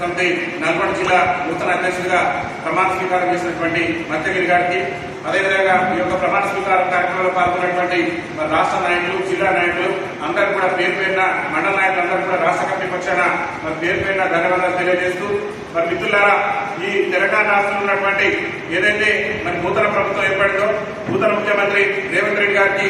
సమితి నల్గొండ జిల్లా నూతన అధ్యక్షుడిగా ప్రమాణ స్వీకారం చేసినటువంటి మత్స్యగిరి గారికి అదేవిధంగా ఈ యొక్క ప్రమాణ స్వీకారం కార్యక్రమంలో పాల్గొన్నటువంటి రాష్ట్ర నాయకులు జిల్లా నాయకులు అందరూ కూడా పేరు పేరున మండల నాయకులు అందరూ కూడా రాష్ట్ర కమిటీ పక్షాన మరి పేరు పేరున ధన్యవాదాలు తెలియజేస్తూ మరి మిత్రులారా ఈ తెలంగాణ రాష్ట్రంలో ఉన్నటువంటి ఏదైతే మరి నూతన ప్రభుత్వం ఏర్పడిందో నూతన ముఖ్యమంత్రి రేవంత్ రెడ్డి గారికి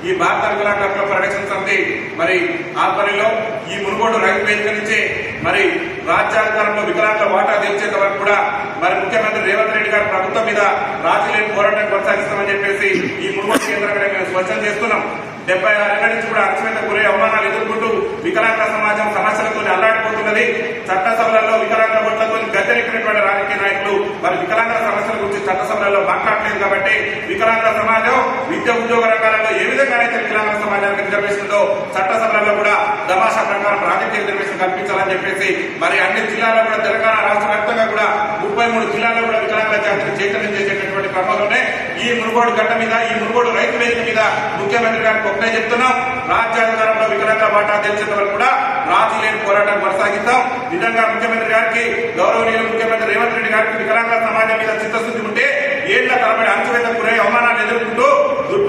ఈ భారత వికలాంగ పరిరక్షణ సమితి మరి ఆధ్వర్యంలో ఈ మునుగోడు రైతు వేదిక నుంచి మరి రాజ్యాంగంలో వికలాంగ వాటా తెచ్చేంత వరకు కూడా మరి ముఖ్యమంత్రి రేవంత్ రెడ్డి గారు ప్రభుత్వం మీద రాజీ లేని పోరాటం కొనసాగిస్తామని చెప్పేసి ఈ మునుగోడు కేంద్రంగా మేము స్పష్టం చేస్తున్నాం. డెబ్బై ఆరేళ్ళ నుంచి కూడా అక్షమత గురి అవమానాలు ఎదుర్కొంటూ వికలాంగ సమాజం సమస్యలతో అల్లాడిపోతున్నది. చట్టసభలలో వికలాంగ ఓట్లతో గద్దెరెక్కినటువంటి రాజకీయ నాయకులు మరి వికలాంగ సమస్యల గురించి చట్టసభలలో మాట్లాడలేదు కాబట్టి వికలాంగ సమాజం విద్య ఉద్యోగ రంగాలలో ఏ విధంగా అయితే వికలాంగ సమాజానికి రిజర్వేషన్ చట్టసభలలో కూడా దమాషా ప్రకారం రాజకీయ రిజర్వేషన్ కల్పించాలని చెప్పేసి మరి అన్ని జిల్లాల్లో కూడా తెలంగాణ రాష్ట్ర వ్యాప్తంగా కూడా ముప్పై మూడు జిల్లాల్లో కూడా వికలాంగుల జాతిని చైతన్యం చేసేటటువంటి క్రమంలోనే ఈ మునుగోడు గడ్డ మీద ఈ మునుగోడు రైతు వేదిక మీద ముఖ్యమంత్రి గారికి ఒకటే చెప్తున్నాం. రాజ్యాంగంలో వికలాంగ వాటా తెలిసేంత వరకు కూడా రాజు లేని పోరాటం కొనసాగిస్తాం నిజంగా ముఖ్యమంత్రి గారికి గౌరవనీయులు ముఖ్యమంత్రి రేవంత్ రెడ్డి గారికి వికలాంగ సమాజం మీద చిత్తశుద్ధి ఉంటే ఏళ్ళ తరబడి అంచువేత గురై అవమానాలు ఎదుర్కొంటూ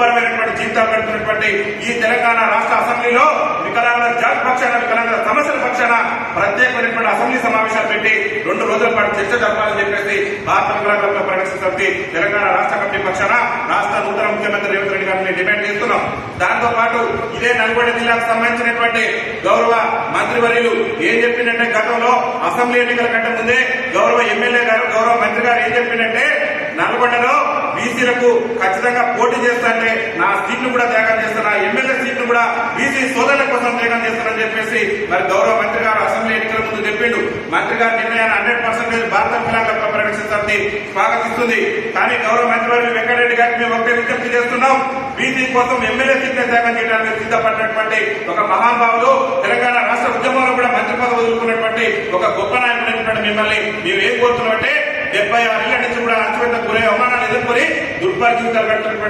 దుర్భరమైనటువంటి జీవితాలు గడుపుతున్నటువంటి ఈ తెలంగాణ రాష్ట్ర అసెంబ్లీలో వికలాంగుల జాతి పక్షాన వికలాంగుల సమస్యల పక్షాన ప్రత్యేకమైనటువంటి అసెంబ్లీ సమావేశాలు పెట్టి రెండు రోజుల పాటు చర్చ జరపాలని చెప్పేసి భారత వికలాంగుల పరిరక్షణ సమితి తెలంగాణ రాష్ట్ర కమిటీ పక్షాన రాష్ట్ర నూతన ముఖ్యమంత్రి రేవంత్ రెడ్డి గారిని డిమాండ్ చేస్తున్నాం. దాంతో పాటు ఇదే నల్గొండ జిల్లాకు సంబంధించినటువంటి గౌరవ మంత్రివర్యులు ఏం చెప్పిందంటే గతంలో అసెంబ్లీ ఎన్నికల కంటే ముందే గౌరవ ఎమ్మెల్యే గారు గౌరవ మంత్రి గారు ఏం చెప్పిందంటే నల్గొండలో బీసీలకు ఖచ్చితంగా పోటీ చేస్తానంటే నా సీట్లు కూడా త్యాగం చేస్తున్నా ఎమ్మెల్యే సీట్లు కూడా బీసీ సోదరుల కోసం త్యాగం చేస్తానని చెప్పేసి మరి గౌరవ మంత్రి గారు అసెంబ్లీ ఎన్నికల ముందు చెప్పిండు. మంత్రి గారి నిర్ణయాన్ని హండ్రెడ్ పర్సెంటేజ్ భారత వికలాంగ ప్రకటిస్తుంది స్వాగతిస్తుంది. కానీ గౌరవ మంత్రివర్యులు వెంకటరెడ్డి గారికి మేము ఒకటే విజ్ఞప్తి చేస్తున్నాం. బీసీ కోసం ఎమ్మెల్యే సీట్ల త్యాగం చేయడానికి సిద్ధపడినటువంటి ఒక మహానుభావులు తెలంగాణ రాష్ట్ర ఉద్యమంలో కూడా మంత్రి పదవి వదులుకున్నటువంటి ఒక గొప్ప నాయకుడు మిమ్మల్ని మేము ఏం కోరుతున్నాం అంటే డెబ్బై ఆరేళ్ళ నుంచి కూడా అంచుపెట్ట గురై అవమానాలు ఎదుర్కొని దుర్భర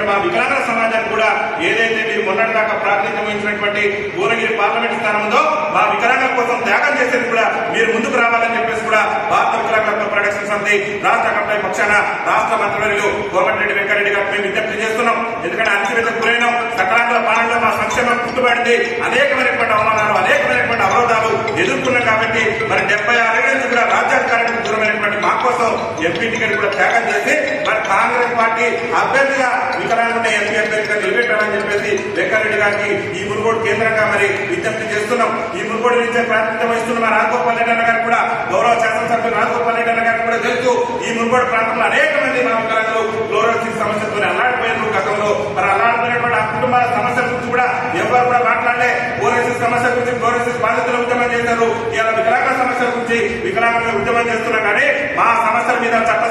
మా వికలాంగ సమాజానికి కూడా ఏదైతే మీరు మొన్నటి దాకా ప్రాతినిధ్యం వహించినటువంటి భువనగిరి పార్లమెంట్ స్థానం ఉందో మా వికలాంగుల కోసం త్యాగం చేసేది కూడా మీరు ముందుకు రావాలని చెప్పేసి కూడా భారత వికలాంగ ప్రొడక్షన్ సమితి రాష్ట్ర కమిటీ పక్షాన రాష్ట్ర మంత్రివర్యులు కోమటిరెడ్డి వెంకరెడ్డి గారు మేము విజ్ఞప్తి చేస్తున్నాం. ఎందుకంటే అంచుపెట్టకు గురైన సకలాంగుల పాలనలో మా సంక్షేమం పుట్టుబడింది అనేకమైనటువంటి అవమానాలు అనేకమైనటువంటి అవరోధాలు ఎదుర్కొన్నాం కాబట్టి మరి డెబ్బై ఆరేళ్ళ నుంచి కూడా రాజ్యాధికారానికి దూరమైనటువంటి మా కోసం ఎంపీ టికెట్ కూడా త్యాగం చేసి మరి కాంగ్రెస్ పార్టీ అభ్యర్థిగా వికలాంగుని ఎంపీ అభ్యర్థిగా నిలబెట్టాలని చెప్పేసి వెంకరెడ్డి గారికి ఈ మునుగోడు కేంద్రంగా మరి విజ్ఞప్తి చేస్తున్నాం. ఈ మునుగోడు నుంచే ప్రాతినిధ్యం వహిస్తున్న మా రాజగోపాల్ రెడ్డి అన్న గారు కూడా గౌరవ శాసనసభ్యులు రాజగోపాల్ రెడ్డి అన్న గారు తెలుసు ఈ మునుగోడు ప్రాంతంలో అనేక మంది మా క్లోరోసిస్ సమస్యతో అల్లాడిపోయారు. గతంలో మరి అల్లాడిపోయినటువంటి ఆ కుటుంబాల సమస్యల గురించి కూడా ఎవరు కూడా మాట్లాడలే. ఓరోసిస్ సమస్య గురించి క్లోరోసిస్ బాధితులు ఉద్యమం చేశారు. ఇలా వికలాంగ సమస్యల గురించి వికలాంగుల ఉద్యమం చేస్తున్నా కానీ మా సమస్యల మీద చట్ట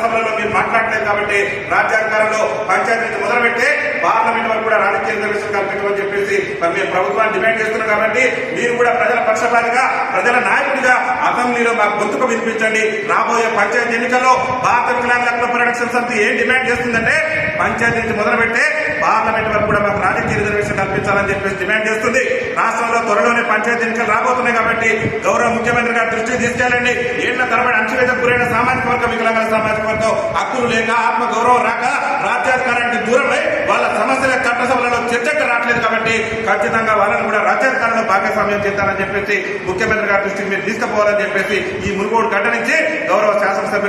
రాజ్యాంగం కాబట్టి రాజ్యాంగాలలో పంచాయతీ నుంచి మొదలుపెట్టే పార్లమెంట్ వరకు కూడా రాజకీయ రిజర్వేషన్ కల్పించమని చెప్పేసి మరి మేము ప్రభుత్వాన్ని డిమాండ్ చేస్తున్నాం కాబట్టి మీరు కూడా ప్రజల పక్షపాతిగా ప్రజల నాయకుడిగా అసెంబ్లీలో మా గొంతుకు వినిపించండి. రాబోయే పంచాయతీ ఎన్నికల్లో భారత వికలాంగుల హక్కుల పరిరక్షణ సమితి ఏం డిమాండ్ చేస్తుందంటే పంచాయతీ నుంచి మొదలుపెట్టే పార్లమెంట్ వరకు కూడా మాకు రాజకీయ రిజర్వేషన్ కల్పించాలని చెప్పేసి డిమాండ్ చేస్తుంది. రాష్ట్రంలో త్వరలోనే పంచాయతీ ఎన్నికలు రాబోతున్నాయి కాబట్టి గౌరవ ముఖ్యమంత్రి గారి దృష్టికి తీసుకెళ్ళండి. ఏళ్ళ తరబడి అంచువేత గురైన సామాజిక వర్గం వికలాంగుల సామాజిక వర్గం హక్కులు లేక ఆత్మ గౌరవం రాక రాజ్యాధికారానికి దూరమై వాళ్ళ సమస్యల చట్టసభలలో చర్చకు రావట్లేదు కాబట్టి ఖచ్చితంగా వాళ్ళని కూడా రాజ్యాధికారంలో భాగస్వామ్యం చేస్తానని చెప్పేసి ముఖ్యమంత్రి గారి దృష్టికి మీరు తీసుకుపోవాలని చెప్పేసి ఈ మునుగోడు గడ్డ నుంచి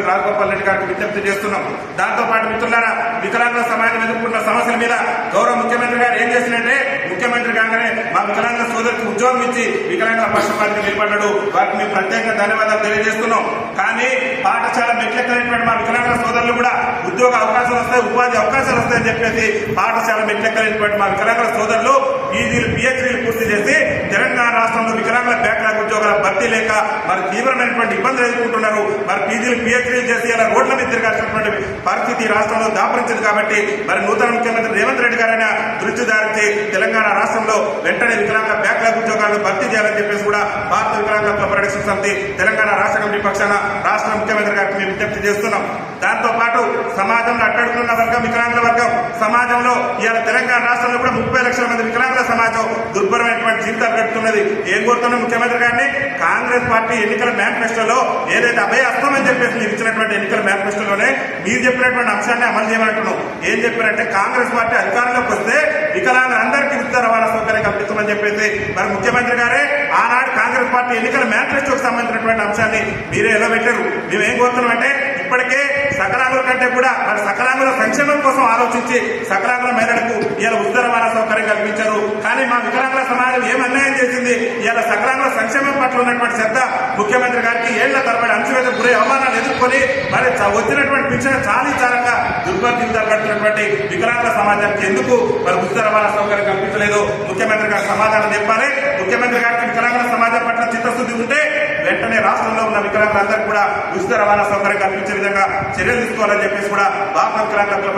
గౌరవ శాసనసభ్యులు రెడ్డి గారికి విజ్ఞప్తి చేస్తున్నాం. దాంతో పాటు మిత్రులారా వికలాంగుల సమాజం ఎదుర్కొన్న సమస్యల మీద గౌరవ ముఖ్యమంత్రి గారు ఏం చేసినట్టే ముఖ్యమంత్రి కాగానే మా వికలాంగ సోదరికి ఉద్యోగం ఇచ్చి వికలాంగుల పక్షపాతికి నిలబడ్డాడు. వారికి మేము ప్రత్యేకంగా ధన్యవాదాలు తెలియజేస్తున్నాం. కానీ పాఠశాల మెట్లెక్కలేనటువంటి మా వికలాంగ సోదరులు కూడా ఉద్యోగ అవకాశాలు వస్తాయి ఉపాధి అవకాశాలు వస్తాయని చెప్పేసి పాఠశాల మెట్లెక్కలేనటువంటి మా వికలాంగుల సోదరులు పీజీలు పిహెచ్డీలు పూర్తి చేసి తెలంగాణ రాష్ట్రంలో వికలాంగుల బ్యాక్లాగ్ ఉద్యోగాల భర్తీ లేక మరి తీవ్రమైనటువంటి ఇబ్బందులు ఎదుర్కొంటున్నారు. మరి పీజీలు పిహెచ్డీలు చేసి అలా రోడ్ల మీద తిరగాల్సినటువంటి పరిస్థితి రాష్ట్రంలో దాపరించింది కాబట్టి మరి నూతన ముఖ్యమంత్రి రేవంత్ రెడ్డి గారైన దృష్టి దారించి తెలంగాణ రాష్ట్రంలో వెంటనే వికలాంగ బ్యాక్లాగ్ ఉద్యోగాలను భర్తీ చేయాలని చెప్పేసి కూడా భారత వికలాంగత్వ పరిరక్షణ సమితి తెలంగాణ రాష్ట్ర కమిటీ పక్షాన రాష్ట్ర ముఖ్యమంత్రి గారికి మేము విజ్ఞప్తి చేస్తున్నాం. దాంతో పాటు సమాజంలో అట్టడుకున్న వర్గం వికలాంగుల వర్గం సమాజంలో ఇవాళ తెలంగాణ రాష్ట్రంలో కూడా ముప్పై లక్షల మంది వికలాంగుల సమాజం దుర్భరమైనటువంటి జీవితాలు గడుపుతున్నది. ఏం కోరుతున్నాం ముఖ్యమంత్రి గారిని? కాంగ్రెస్ పార్టీ ఎన్నికల మేనిఫెస్టోలో ఏదైతే అభయ అస్తం అని చెప్పేసి మీరు ఇచ్చినటువంటి ఎన్నికల మేనిఫెస్టోలోనే మీరు చెప్పినటువంటి అంశాన్ని అమలు చేయమంటున్నాం. ఏం చెప్పారంటే కాంగ్రెస్ పార్టీ అధికారంలోకి వస్తే వికలాంగులందరికీ ఉచిత రవాణా సౌకర్యం కల్పిస్తామని చెప్పేసి మరి ముఖ్యమంత్రి గారే ఆనాడు కాంగ్రెస్ పార్టీ ఎన్నికల మేనిఫెస్టోకి సంబంధించినటువంటి అంశాన్ని మీరే ఎలా పెట్టారు మేము ఏం కోరుతున్నామంటే ఇప్పటికే సకలాంగుల కంటే కూడా మరి సకలాంగుల సంక్షేమం కోసం ఆలోచించి సకలాంగుల మేరకు ఇలా ఉత్తర రవాణా సౌకర్యం కల్పించారు. కానీ మా వికలాంగుల సమాజం ఏం అన్యాయం చేసింది? ఇలా సకలాంగుల సంక్షేమం పట్ల ఉన్నటువంటి శ్రద్ధ ముఖ్యమంత్రి గారికి ఏళ్ళ తరబడి అంచువేత గురే అవమానాలు ఎదుర్కొని మరి వచ్చినటువంటి పింఛన చాలీ చాలక దుర్భర జీవితాలు గడుపుతున్నటువంటి వికలాంగుల సమాజానికి ఎందుకు మరి ఉచిత రవాణా సౌకర్యం కల్పించలేదు? ముఖ్యమంత్రి గారికి సమాధానం చెప్పాలి. ముఖ్యమంత్రి గారికి వికలాంగుల సమాజం పట్ల చిత్తశుద్ధి ఉంటే వెంటనే రాష్ట్రంలో ఉన్న వికలాంగులందరికీ కూడా ఉచిత రవాణా సౌకర్యం కల్పించే విధంగా చర్యలు తీసుకోవాలని చెప్పేసి కూడా బాప వికలాంగుల